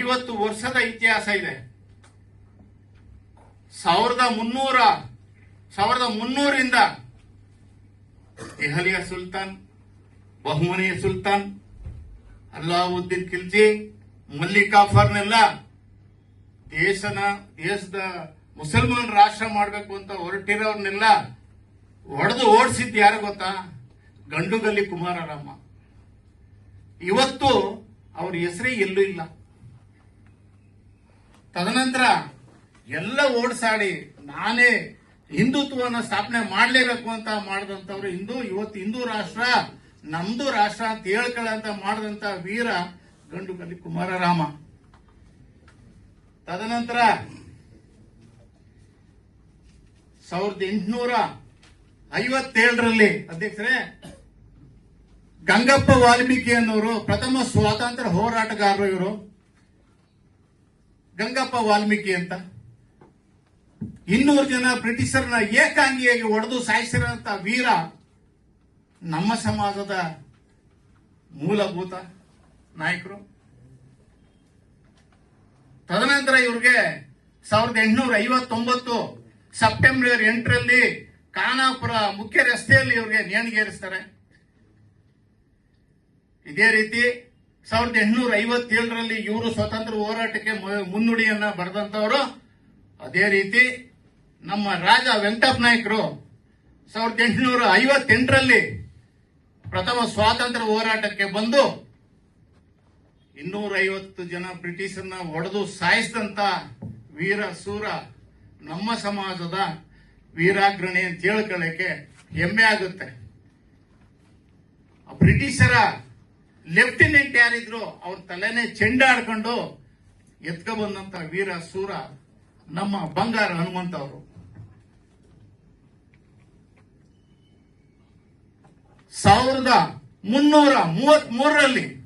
ಐವತ್ತು ವರ್ಷದ ಇತಿಹಾಸ ಇದೆ. ಸಾವಿರದ ಮುನ್ನೂರ, ಸಾವಿರದ ಮುನ್ನೂರಿಂದ ದೆಹಲಿಯ ಸುಲ್ತಾನ್, ಬಹುಮನಿಯ ಸುಲ್ತಾನ್, ಅಲ್ಲಾವುದ್ದೀನ್ ಖಿಲ್ಜಿ, ಮಲ್ಲಿಕಾಫರ್ನೆಲ್ಲ ದೇಶನ, ದೇಶದ ಮುಸಲ್ಮಾನ್ ರಾಷ್ಟ್ರ ಮಾಡಬೇಕು ಅಂತ ಹೊರಟಿರೋರ್ನೆಲ್ಲ ಹೊಡೆದು ಓಡಿಸಿದ್ದು ಯಾರು ಗೊತ್ತಾ? ಗಂಡುಗಲ್ಲಿ ಕುಮಾರರಾಮ. ಇವತ್ತು ಅವ್ರ ಹೆಸರೇ ಎಲ್ಲೂ ಇಲ್ಲ. ತದನಂತರ ಎಲ್ಲ ಓಡಿಸಾಡಿ ನಾನೇ ಹಿಂದುತ್ವವನ್ನು ಸ್ಥಾಪನೆ ಮಾಡಲೇಬೇಕು ಅಂತ ಮಾಡಿದಂಥವ್ರು ಹಿಂದೂ, ಇವತ್ತು ಹಿಂದೂ ರಾಷ್ಟ್ರ, ನಮ್ದು ರಾಷ್ಟ್ರ ಅಂತ ಹೇಳ್ಕೊಳ್ಳಂತ ಮಾಡಿದಂತ ವೀರ ಗಂಡುಗಲ್ಲಿ ಕುಮಾರರಾಮ. ತದನಂತರ ಸಾವಿರದ ಎಂಟುನೂರ ಐವತ್ತೇಳರಲ್ಲಿ, ಅಧ್ಯಕ್ಷರೇ, ಗಂಗಪ್ಪ ವಾಲ್ಮೀಕಿ ಅನ್ನೋರು ಪ್ರಥಮ ಸ್ವಾತಂತ್ರ್ಯ ಹೋರಾಟಗಾರರು ಇವರು. ಗಂಗಪ್ಪ ವಾಲ್ಮೀಕಿ ಅಂತ. ಇನ್ನೂರು ಜನ ಬ್ರಿಟಿಷರ್ನ ಏಕಾಂಗಿಯಾಗಿ ಒಡೆದು ಸಾಯಿಸಿರೋಂಥ ವೀರ ನಮ್ಮ ಸಮಾಜದ ಮೂಲಭೂತ ನಾಯಕರು. ತದನಂತರ ಇವ್ರಿಗೆ ಸಾವಿರದ ಎಂಟುನೂರ ಐವತ್ತೊಂಬತ್ತು ಸೆಪ್ಟೆಂಬರ್ ಎಂಟರಲ್ಲಿ ಖಾನಾಪುರ ಮುಖ್ಯ ರಸ್ತೆಯಲ್ಲಿ ಇವ್ರಿಗೆ ನೇಣಿಗೇರಿಸ್ತಾರೆ. ಇದೇ ರೀತಿ ಸಾವಿರದ ಎಂಟುನೂರ ಐವತ್ತೇಳರಲ್ಲಿ ಇವರು ಸ್ವತಂತ್ರ ಹೋರಾಟಕ್ಕೆ ಮುನ್ನುಡಿಯನ್ನ ಬರೆದಂತವರು ಅದೇ ರೀತಿ ನಮ್ಮ ರಾಜ ವೆಂಕಟಪ್ಪ ನಾಯಕರು ಸಾವಿರದ ಎಂಟುನೂರ ಐವತ್ತೆಂಟರಲ್ಲಿ ಪ್ರಥಮ ಸ್ವಾತಂತ್ರ್ಯ ಹೋರಾಟಕ್ಕೆ ಬಂದು ಇನ್ನೂರ ಐವತ್ತು ಜನ ಬ್ರಿಟಿಷರನ್ನ ಹೊಡೆದು ಸಾಯಿಸಿದಂತ ವೀರ, ಸೂರ ನಮ್ಮ ಸಮಾಜದ ವೀರಾಗ್ರಣಿ ಅಂತ ಹೇಳ್ಕೊಳ್ಳಕ್ಕೆ ಹೆಮ್ಮೆ ಆಗುತ್ತೆ. ಬ್ರಿಟಿಷರ ಲೆಫ್ಟಿನೆಂಟ್ ಯಾರಿದ್ರು ಅವ್ರ ತಲೆನೇ ಚೆಂಡಾಡ್ಕೊಂಡು ಎತ್ಕ ಬಂದಂತ ವೀರ, ಸೂರ, ನಮ್ಮ ಬಂಗಾರ ಹನುಮಂತ ಅವರು. ಸಾವಿರದ ಮುನ್ನೂರ ಮೂವತ್ತ್ ಮೂರರಲ್ಲಿ